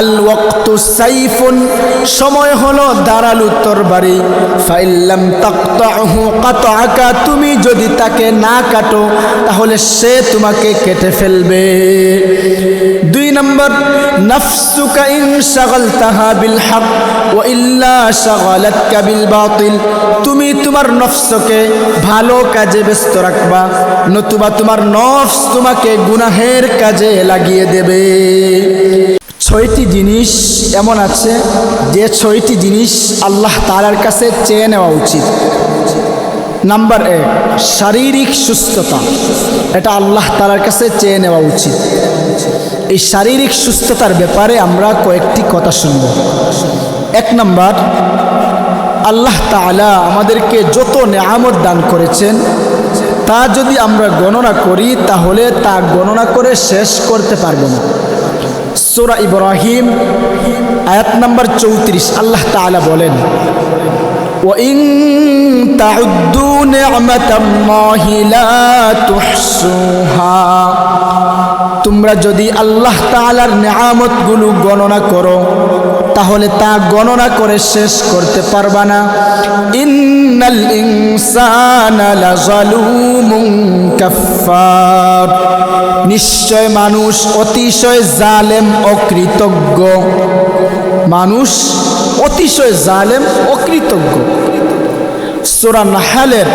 আল ওয়াক্তু সাইফুন, সময় হলো দাঁড়ালু তরবারি ফাইল্লাম তাকতাহু কাতআকা, তুমি যদি তাকে না কাটো, তাহলে সে তোমাকে কেটে ফেলবে। দুই নম্বর, নাফসুকা ইন শাগালতাহা বিল হক, ওয়া ইল্লা শাগালাতকা বিল বাতিল। তুমি তোমার নফসকে ভালো কাজে ব্যস্ত রাখবা, নতুবা তোমার নফস তোমাকে গুনাহের কাজে লাগিয়ে দেবে। ছয়টি জিনিস এমন আছে যে ছয়টি জিনিস আল্লাহ তালার কাছে চেয়ে নেওয়া উচিত। নাম্বার এক, শারীরিক সুস্থতা। এটা আল্লাহ তালার কাছে চেয়ে নেওয়া উচিত। এই শারীরিক সুস্থতার ব্যাপারে আমরা কয়েকটি কথা শুনব। এক নাম্বার, আল্লাহ তালা আমাদেরকে যত নেয়ামত দান করেছেন, তা যদি আমরা গণনা করি, তাহলে তা গণনা করে শেষ করতে পারব না। সোরা ইব্রাহিম আয়াত নাম্বার চৌত্রিশ আল্লাহ তাআলা বলেন وإن تعدوا نعمة الله لا تحصوها তোমরা যদি আল্লাহ তাআলার নেয়ামতগুলো গণনা করো তাহলে তা গণনা করে শেষ করতে পারবা না। ইন্নাল কাফফার। নিশ্চয় মানুষ অতিশয় জালেম অকৃতজ্ঞ মানুষ অতিশয় জালেম অকৃতজ্ঞ সুরা নাহালের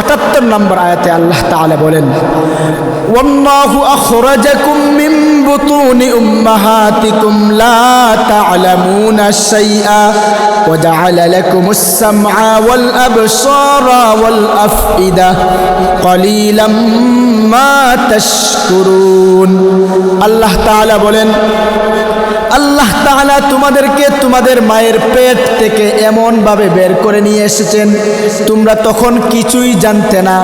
আটাত্তর নম্বর আয়াতে আল্লাহ তাআলা বলেন, ওয়াল্লাহু আখরাজাকুম মিন বুতুনি উম্মাহাতিকুম লা তা'লামুনা শাইআ ওয়া জা'আলা লাকুমুস সামআ ওয়াল আবসারা ওয়াল আফইদা ক্বালিলাম মা তাশকুরুন। আল্লাহ তাআলা বলেন আল্লাহ তাআলা তোমাদেরকে তোমাদের মায়ের পেট থেকে এমনভাবে বের করে নিয়ে এসেছেন, তোমরা তখন কিছুই জানতে না।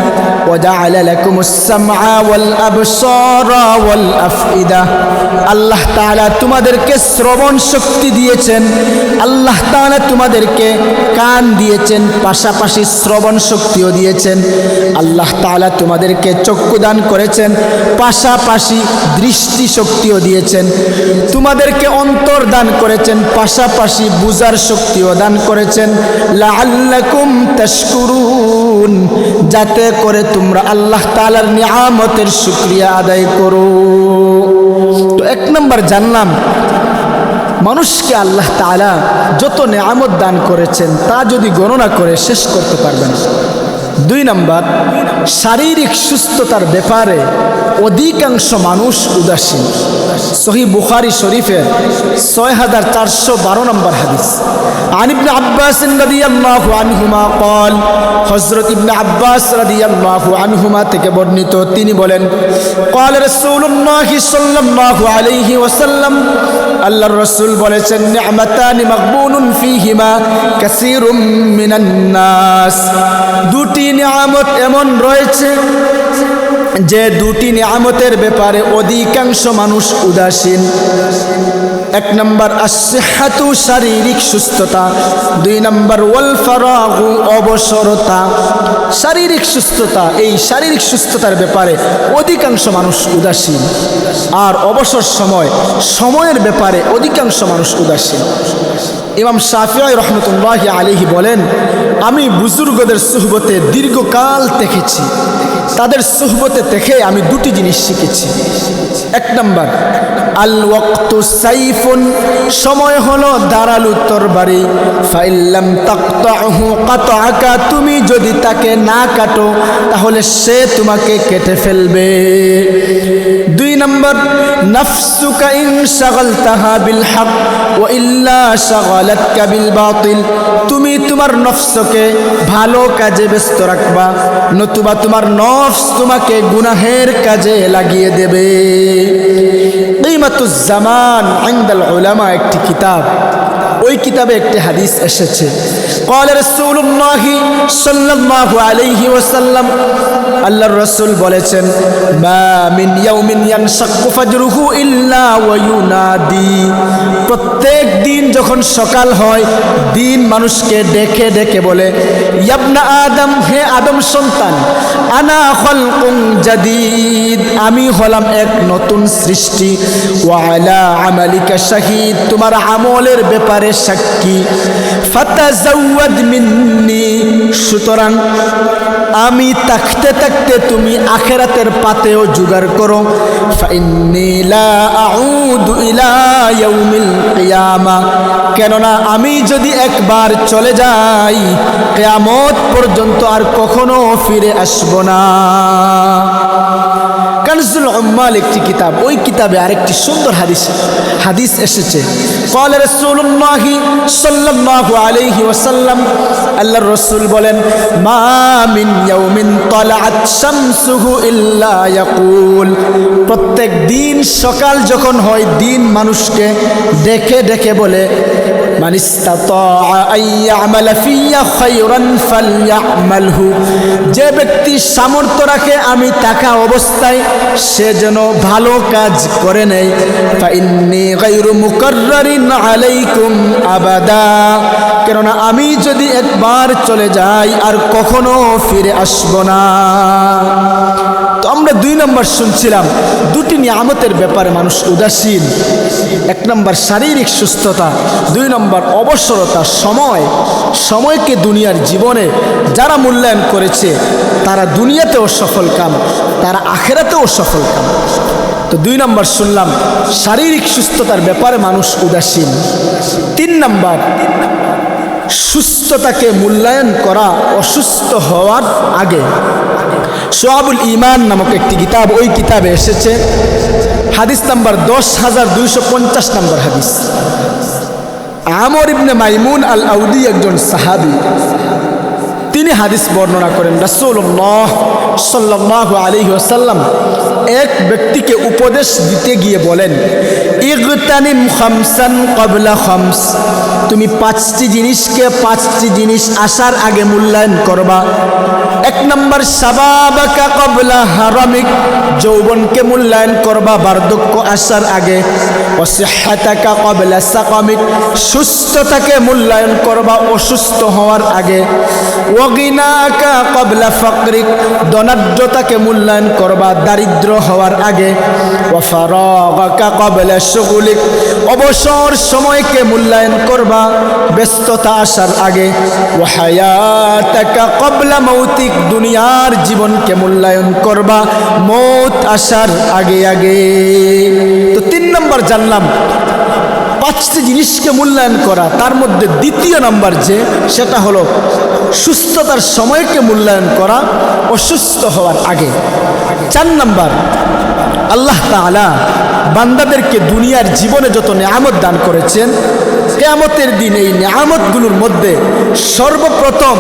আল্লাহ তাআলা তোমাদেরকে শ্রবণ শক্তি দিয়েছেন, আল্লাহ তাআলা তোমাদেরকে কান দিয়েছেন, পাশাপাশি শ্রবণ শক্তিও দিয়েছেন। আল্লাহ তাআলা তোমাদেরকে চক্ষু দান করেছেন, পাশাপাশি দৃষ্টি শক্তিও দিয়েছেন। তোমাদেরকে অন্তর দান করেছেন, পাশাপাশি বুজার শক্তিও দান করেছেন। লাআল্লাকুম তাশকুরুন, যাতে করে তোমরা আল্লাহ তাআলার নিয়ামতের শুকরিয়া আদায় করো। তো এক নম্বর জানলাম, মানুষকে আল্লাহ তাআলা যত নিয়ামত দান করেছেন, তা যদি গণনা করে শেষ করতে পারবেন। দুই নম্বর, শারীরিক সুস্থতার ব্যাপারে অধিকাংশ মানুষ উদাসীন সহি বুখারি শরীফের ছয় হাজার চারশো বারো নম্বর হাদিস عن ابن عباس رضي الله عنهما قال হজরত ইবনে আব্বাস রাদিয়াল্লাহু আনহুমা থেকে বর্ণিত তিনি বলেন قال رسول الله صلى الله عليه وسلم আল্লাহর রাসূল বলেছেন নি'মাতানি মাগবুনুন ফীহিমা কাসীরুম মিনান নাস দুটি নিয়ামত এমন রয়েছে যে দুটি নিয়ামতের ব্যাপারে অধিকাংশ মানুষ উদাসীন। এক নম্বর আসহাতু শারীরিক সুস্থতা। দুই নম্বর ওয়াল ফারাগু অবসরতা। শারীরিক সুস্থতা, এই শারীরিক সুস্থতার ব্যাপারে অধিকাংশ মানুষ উদাসীন। আর অবসর সময়, সময়ের ব্যাপারে অধিকাংশ মানুষ উদাসীন। ইমাম শাফিয়াই রহমতুল্লাহ আলিহি বলেন, আমি বুজুর্গদের সুহবতে দীর্ঘকাল দেখেছি। তাদের সুহবতে দেখে আমি দুটি জিনিস শিখেছি। এক নম্বর, আল ওয়াক্তু সাইফুন, সময় হলো দাঁড়ালু বাড়ি ফাইল্লাম তাকতাহু কাতআকা, তুমি যদি তাকে না কাটো, তাহলে সে তোমাকে কেটে ফেলবে। দুই নম্বর, নাফসুকা ইন শাগালতাহা বিল হক ওয়া ইল্লা শাগালাতকা বিল বাতিল। তুমি তোমার নফসকে ভালো কাজে ব্যস্ত রাখবা, নতুবা তোমার নফস তোমাকে গুনাহের কাজে লাগিয়ে দেবে। জামান আইন্দাল উলামা একটি কিতাব। ওই কিতাবে একটি হাদিস এসেছে। আল্লাহ রসুল বলেছেন প্রত্যেক দিন যখন সকাল হয়, দিন মানুষকে ডেকে ডেকে বলে, ইয়াবনা আদম, হে আদম সন্তান, আনা হল জাদিদ, আমি হলাম এক নতুন সৃষ্টি। ওয়ালা আমালিকা শাহিদ, তোমার আমলের ব্যাপারে মিন্নি। সুতরাং আমি থাকতে থাকতে তুমি আখেরাতের পাতেও জোগাড় করো। কেননা আমি যদি একবার চলে যাই, কিয়ামত পর্যন্ত আর কখনো ফিরে আসব না। কানজুল উম্মাল একটি কিতাব। ওই কিতাবে আরেকটি সুন্দর হাদিস হাদিস এসেছে। কল রসুল্লাহি সাল্লাল্লাহু আলাইহি ওয়াসাল্লাম আল্লাহর রসুল বলেন, মা মিন ইয়াউমিন তালাআত শামসুহু ইল্লা ইয়াকুল। প্রত্যেক দিন সকাল যখন হয়, দিন মানুষকে ডেকে ডেকে বলে মান ইস্তাতাআ আন ইয়ামালা ফিয়া খায়রান ফালইয়ামালহু। যে ব্যক্তি সামর্থ্য রাখে আমি থাকা অবস্থায়, সে যেন ভালো কাজ করে নেয়। ফাইন্নি গায়রু মুকাররারিন আলাইকুম আবাদা। কেননা আমি যদি একবার চলে যাই, আর কখনো ফিরে আসব না। তো আমরা দুই নম্বর শুনছিলাম, দুটি নিয়ামতের ব্যাপারে মানুষ উদাসীন। এক নম্বর শারীরিক সুস্থতা, দুই নম্বর অবসরতা, সময়। সময়কে দুনিয়ার জীবনে যারা মূল্যায়ন করেছে, তারা দুনিয়াতেও সফল কাম, তারা আখেরাতেও সফল কাম। তো দুই নম্বর শুনলাম, শারীরিক সুস্থতার ব্যাপারে মানুষ উদাসীন। তিন নম্বর, সুস্থতাকে মূল্যায়ন করা অসুস্থ হওয়ার আগে। সোহাবুল ইমান নামক একটি কিতাব ওই কিতাবে এসেছে। হাদিস নাম্বার দশ হাজার দুইশো পঞ্চাশ নম্বর হাদিস। আমর ইবনে মাইমুন আল আউদি একজন সাহাবি। তিনি হাদিস বর্ণনা করেন, রাসূলুল্লাহ সাল্লাহ আলী ওয়াসাল্লাম এক ব্যক্তিকে উপদেশ দিতে গিয়ে বলেন ইগতানিম খামসান ক্বাবলা খামস। তুমি পাঁচটি জিনিসকে পাঁচটি জিনিস আসার আগে মূল্যায়ন করবা। এক নম্বর, সাবাবাকা কবলা হারামিক। যৌবনকে মূল্যায়ন করবা বার্ধক্য আসার আগে। অসহাতাকা কবলা সাকামিক। সুস্থতাকে মূল্যায়ন করবা অসুস্থ হওয়ার আগে। ওগিনাকা কবলা ফকরিক। ধনাঢ্যতাকে মূল্যায়ন করবা দারিদ্র হওয়ার আগে অবসর সময়কে মূল্যায়ন করবা। ব্যস্ততা আসার আগে কবলা মৌতিক দুনিয়ার জীবনকে মূল্যায়ন করবা। মৌত আসার আগে আগে। তো তিন নম্বর জানলাম পাঁচটি জিনিসকে মূল্যায়ন করা, তার মধ্যে দ্বিতীয় নাম্বার যে, সেটা হলো সুস্থতার সময়কে মূল্যায়ন করা অসুস্থ হওয়ার আগে। চার নাম্বার, আল্লাহ তাআলা বান্দাদেরকে দুনিয়ার জীবনে যত নেয়ামত দান করেছেন, কেয়ামতের দিন এই নেয়ামতগুলোর মধ্যে সর্বপ্রথম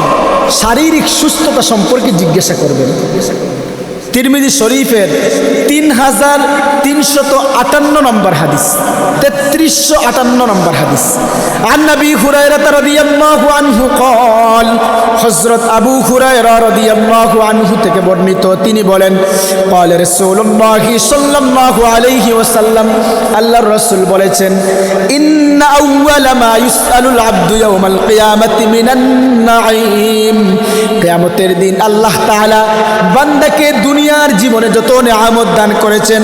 শারীরিক সুস্থতা সম্পর্কে জিজ্ঞাসা করবেন। তিরমিদি শরীফের তিন হাজার তিনশত আটান্ন নম্বর হাদিস, তেত্রিশশো আটান্ন নম্বর হাদিস। আন নবী হুরায়রাত আনহু কল, হযরত আবু হুরায়রা রাদিয়াল্লাহু আনহু থেকে বর্ণিত। তিনি বলেন, কল রাসূলুল্লাহ সাল্লাল্লাহু আলাইহি ওয়াসাল্লাম, আল্লাহর রাসূল বলেছেন, ইন্না আউওয়ালা মা ইউসআলুল আবদু ইয়াউমাল কিয়ামাতি মিনান নাঈম। কিয়ামতের দিন আল্লাহ তাআলা বান্দাকে দুনিয়া দুনিয়ার জীবনে যত নেয়ামত দান করেছেন,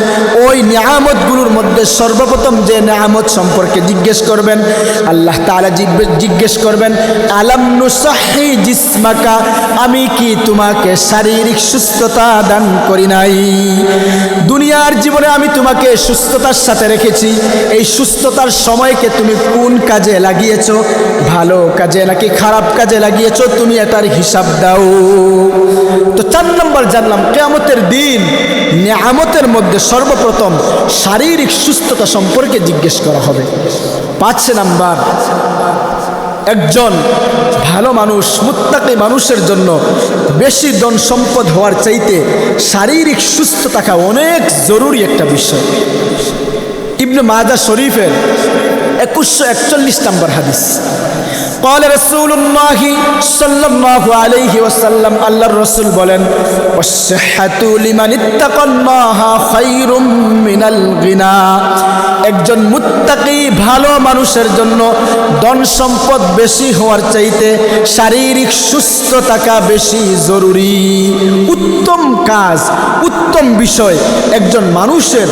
ওই নেয়ামতগুলোর মধ্যে সর্বপ্রথম যে নেয়ামত সম্পর্কে জিজ্ঞেস করবেন, আল্লাহ জিজ্ঞে- জিজ্ঞেস করবেন, আলাম নুসাহি জিসমাকা, আমি কি তোমাকে শারীরিক সুস্থতা দান করি নাই? দুনিয়ার জীবনে আমি তোমাকে সুস্থতার সাথে রেখেছি, এই সুস্থতার সময়কে তুমি কোন কাজে লাগিয়েছ? ভালো কাজে নাকি খারাপ কাজে লাগিয়েছ? তুমি এটার হিসাব দাও। তো চার নম্বর জানলাম কেয়ামতের দিন, নেয়ামতের মধ্যে সর্বপ্রথম শারীরিক সুস্থতা সম্পর্কে জিজ্ঞেস করা হবে। পাঁচ নাম্বার, একজন ভালো মানুষ, মুত্তাকি মানুষের জন্য বেশি ধন সম্পদ হওয়ার চাইতে শারীরিক সুস্থ থাকা অনেক জরুরি একটা বিষয়। ইবনে মাজা শরীফের একুশশো একচল্লিশ নম্বর হাদিস। قال رسول الله صلى الله عليه وسلم আল্লাহর রাসূল বলেন والصحة لمن اتقى الله خير من الغنى একজন মুত্তাকি ভালো মানুষের জন্য ধন সম্পদ বেশি হওয়ার চাইতে শারীরিক সুস্থ থাকা বেশি জরুরি। উত্তম কাজ, উত্তম বিষয়, একজন মানুষের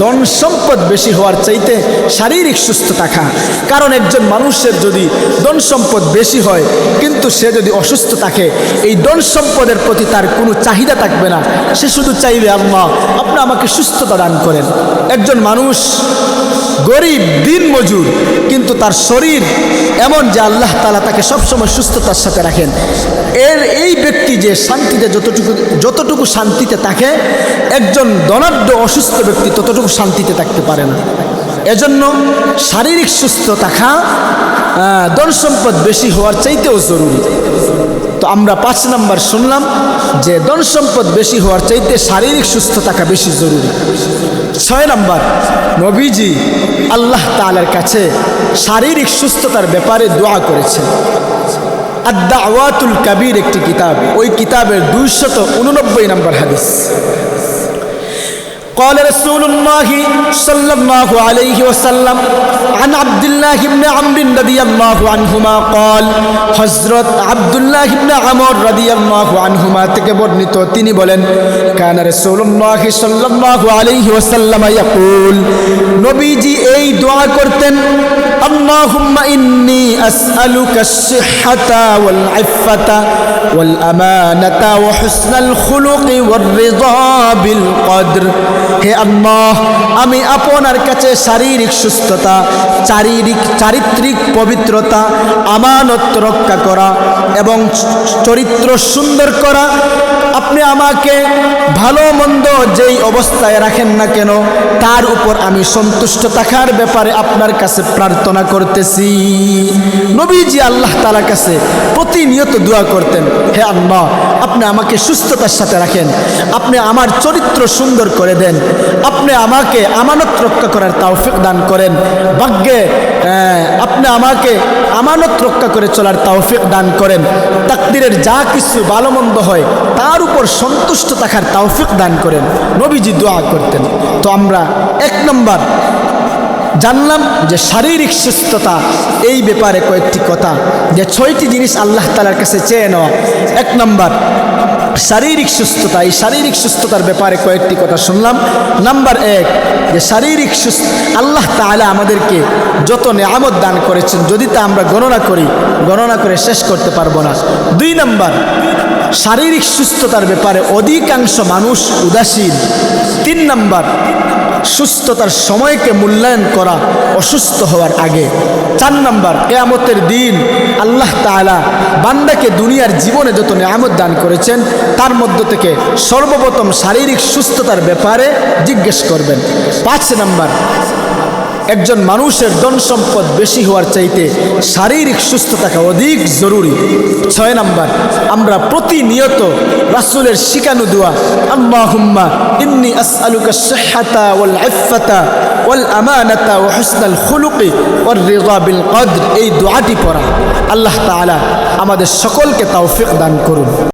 ধন সম্পদ বেশি হওয়ার চাইতে শারীরিক সুস্থ থাকা কারণ একজন মানুষের যদি ধন সম্পদ বেশি হয়, কিন্তু সে যদি অসুস্থ থাকে, এই ধন সম্পদের প্রতি তার কোনো চাহিদা থাকবে না। সে শুধু চাইবে আল্লাহ আপনি আমাকে সুস্থতা দান করেন। একজন মানুষ গরিব, দিন মজুর, কিন্তু তার শরীর এমন যে আল্লাহ তালা তাকে সবসময় সুস্থতার সাথে রাখেন। এর এই ব্যক্তি যে শান্তিতে যতটুকু যতটুকু শান্তিতে থাকে, একজন দনাঢ্য অসুস্থ ব্যক্তি ততটুকু শান্তিতে থাকতে পারে না। এজন্য শারীরিক সুস্থ থাকা ধন সম্পদ বেশি হওয়ার চাইতেও জরুরি। তো আমরা পাঁচ নাম্বার শুনলাম যে ধন সম্পদ বেশি হওয়ার চাইতে শারীরিক সুস্থ থাকা বেশি জরুরি। ছয় নাম্বার, নবীজি আল্লাহ তালার কাছে শারীরিক সুস্থতার ব্যাপারে দোয়া করেছে আদাওয়াতুল কাবির একটি কিতাব, ওই কিতাবের দুইশত উননব্বই নম্বর হাদিস। قال رسول الله صلى الله عليه وسلم عن عبد الله بن عمرو رضي الله عنهما قال হযরত আব্দুল্লাহ ইবনে আমর রাদিয়াল্লাহু আনহুমা থেকে বর্ণিত তিনি বলেন কানা রাসূলুল্লাহ সাল্লাল্লাহু আলাইহি ওয়াসাল্লাম ইয়াকুল নবীজি এই দোয়া করতেন আল্লাহুম্মা ইন্নী আসআলুকা আস-সিহহাতা ওয়াল ইফফাতা ওয়াল আমানাতা ওয়া হুসনাল খুলুকি ওয়ার রিদা বিল কদর হে আল্লাহ, আমি আপনার কাছে শারীরিক সুস্থতা শারীরিক চারিত্রিক পবিত্রতা, আমানত রক্ষা করা এবং চরিত্র সুন্দর করা। আপনি আমাকে ভালো মন্দ যেই অবস্থায় রাখেন না কেন, তার উপর আমি সন্তুষ্ট থাকার ব্যাপারে আপনার কাছে প্রার্থনা করতেছি। নবীজি আল্লাহ তালার কাছে প্রতিনিয়ত দোয়া করতেন, হে আল্লাহ, আপনি আমাকে সুস্থতার সাথে রাখেন, আপনি আমার চরিত্র সুন্দর করে দেন আপনি আমাকে আমানত রক্ষা করার তাওফিক দান করেন। ভাগ্যে আপনি আমাকে আমানত রক্ষা করে চলার তাওফিক দান করেন। তাকদিরের যা কিছু ভালো মন্দ হয়, তার উপর সন্তুষ্ট থাকার তাওফিক দান করেন। নবীজি দোয়া করতেন। তো আমরা এক নম্বর জানলাম যে শারীরিক সুস্থতা, এই ব্যাপারে কয়েকটি কথা। যে ছয়টি জিনিস আল্লাহ তালার কাছে চেয়ে নেওয়া। এক নম্বর শারীরিক সুস্থতা, এই শারীরিক সুস্থতার ব্যাপারে কয়েকটি কথা শুনলাম। নাম্বার এক, যে শারীরিক সুস্থ আল্লাহ তাহলে আমাদেরকে যত নেয়ামত দান করেছেন, যদি তা আমরা গণনা করি, গণনা করে শেষ করতে পারব না। দুই নাম্বার, শারীরিক সুস্থতার ব্যাপারে অধিকাংশ মানুষ উদাসীন। তিন নাম্বার সুস্থতার সময়কে মূল্যায়ন করা অসুস্থ হওয়ার আগে। চার নম্বর, কেয়ামতের দিন আল্লাহ তালা বান্দাকে দুনিয়ার জীবনে যত নিয়ামত দান করেছেন, তার মধ্য থেকে সর্বপ্রথম শারীরিক সুস্থতার ব্যাপারে জিজ্ঞেস করবেন। পাঁচ নাম্বার একজন মানুষের ধন সম্পদ বেশি হওয়ার চাইতে শারীরিক সুস্থ অধিক জরুরি। ছয় নাম্বার, আমরা প্রতিনিয়ত রাসুলের শিকানু দোয়া, আল্লাহুম্মা ইন্নি আসআলুকা সিহহাতা ওয়াল ইফফাতা ওয়াল আমানাতা ওয়া হুসনাল খুলুকি ওয়ার রিদা বিল কদর। এই দোয়াটি পড়া। আল্লাহ তাআলা আমাদের সকলকে তৌফিক দান করুন।